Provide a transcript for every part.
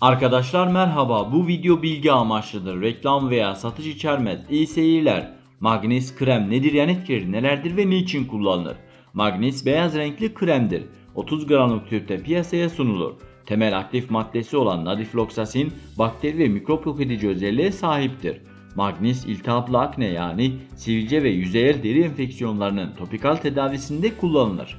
Arkadaşlar merhaba. Bu video bilgi amaçlıdır. Reklam veya satış içermez. İyi seyirler. Magnes krem nedir yan etkileri nelerdir ve niçin kullanılır? Magnes beyaz renkli kremdir. 30 gramlık tüpte piyasaya sunulur. Temel aktif maddesi olan nadifloksasin bakteri ve mikrop yok edici özelliğe sahiptir. Magnes iltihaplı akne yani sivilce ve yüzeyel deri enfeksiyonlarının topikal tedavisinde kullanılır.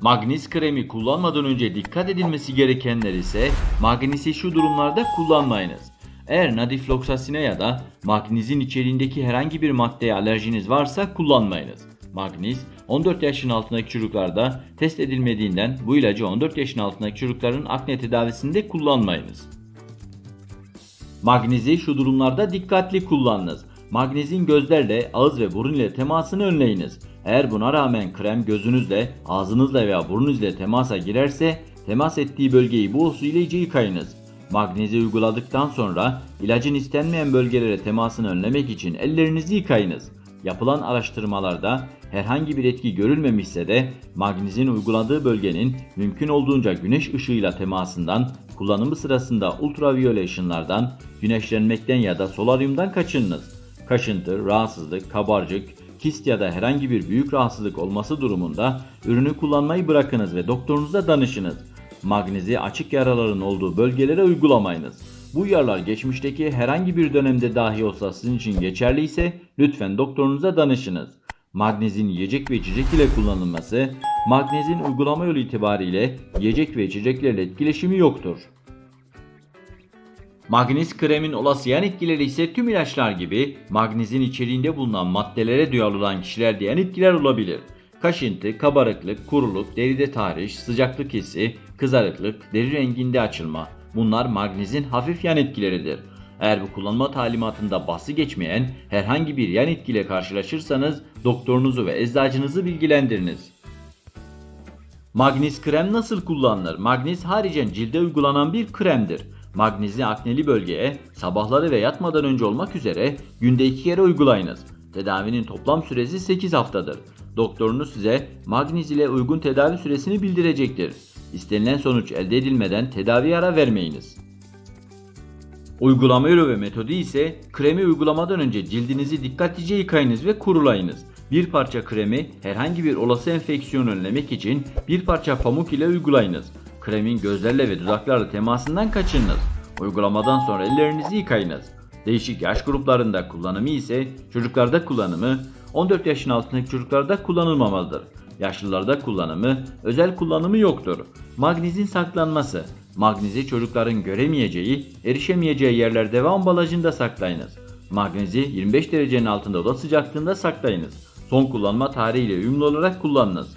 Magnes kremi kullanmadan önce dikkat edilmesi gerekenler ise magnesi şu durumlarda kullanmayınız. Eğer nadifloksasine ya da magnezin içeriğindeki herhangi bir maddeye alerjiniz varsa kullanmayınız. Magnes 14 yaşın altındaki çocuklarda test edilmediğinden bu ilacı 14 yaşın altındaki çocukların akne tedavisinde kullanmayınız. Magnezi şu durumlarda dikkatli kullanınız. Magnezin gözlerle, ağız ve burun ile temasını önleyiniz. Eğer buna rağmen krem gözünüzle, ağzınızla veya burnunuzla temasa girerse temas ettiği bölgeyi bu su ile iyice yıkayınız. Magnezi uyguladıktan sonra ilacın istenmeyen bölgelere temasını önlemek için ellerinizi yıkayınız. Yapılan araştırmalarda herhangi bir etki görülmemişse de magnezin uyguladığı bölgenin mümkün olduğunca güneş ışığıyla temasından, kullanımı sırasında ultraviyole ışınlardan, güneşlenmekten ya da solaryumdan kaçınınız. Kaşıntı, rahatsızlık, kabarcık, kist ya da herhangi bir büyük rahatsızlık olması durumunda ürünü kullanmayı bırakınız ve doktorunuza danışınız. Magnezi açık yaraların olduğu bölgelere uygulamayınız. Bu uyarılar geçmişteki herhangi bir dönemde dahi olsa sizin için geçerliyse lütfen doktorunuza danışınız. Magnezin yiyecek ve içecek ile kullanılması, magnezin uygulama yolu itibariyle yiyecek ve içeceklerle etkileşimi yoktur. Magnez kremin olası yan etkileri ise tüm ilaçlar gibi magnezin içeriğinde bulunan maddelere duyarlı olan kişilerde yan etkiler olabilir. Kaşıntı, kabarıklık, kuruluk, deride tahriş, sıcaklık hissi, kızarıklık, deri renginde açılma. Bunlar magnezin hafif yan etkileridir. Eğer bu kullanma talimatında bahsi geçmeyen herhangi bir yan etkiyle karşılaşırsanız doktorunuzu ve eczacınızı bilgilendiriniz. Magnes krem nasıl kullanılır? Magnes haricen cilde uygulanan bir kremdir. Magnezi akneli bölgeye sabahları ve yatmadan önce olmak üzere günde iki kere uygulayınız. Tedavinin toplam süresi 8 haftadır. Doktorunuz size magnez ile uygun tedavi süresini bildirecektir. İstenilen sonuç elde edilmeden tedaviye ara vermeyiniz. Uygulama yolu ve metodu ise kremi uygulamadan önce cildinizi dikkatlice yıkayınız ve kurulayınız. Bir parça kremi herhangi bir olası enfeksiyon önlemek için bir parça pamuk ile uygulayınız. Kremin gözlerle ve dudaklarla temasından kaçınınız. Uygulamadan sonra ellerinizi yıkayınız. Değişik yaş gruplarında kullanımı ise çocuklarda kullanımı 14 yaşın altındaki çocuklarda kullanılmamalıdır. Yaşlılarda kullanımı, özel kullanımı yoktur. Magnezin saklanması. Magnezi çocukların göremeyeceği, erişemeyeceği yerlerde ve ambalajında saklayınız. Magnezi 25 derecenin altında oda sıcaklığında saklayınız. Son kullanma tarihiyle uyumlu olarak kullanınız.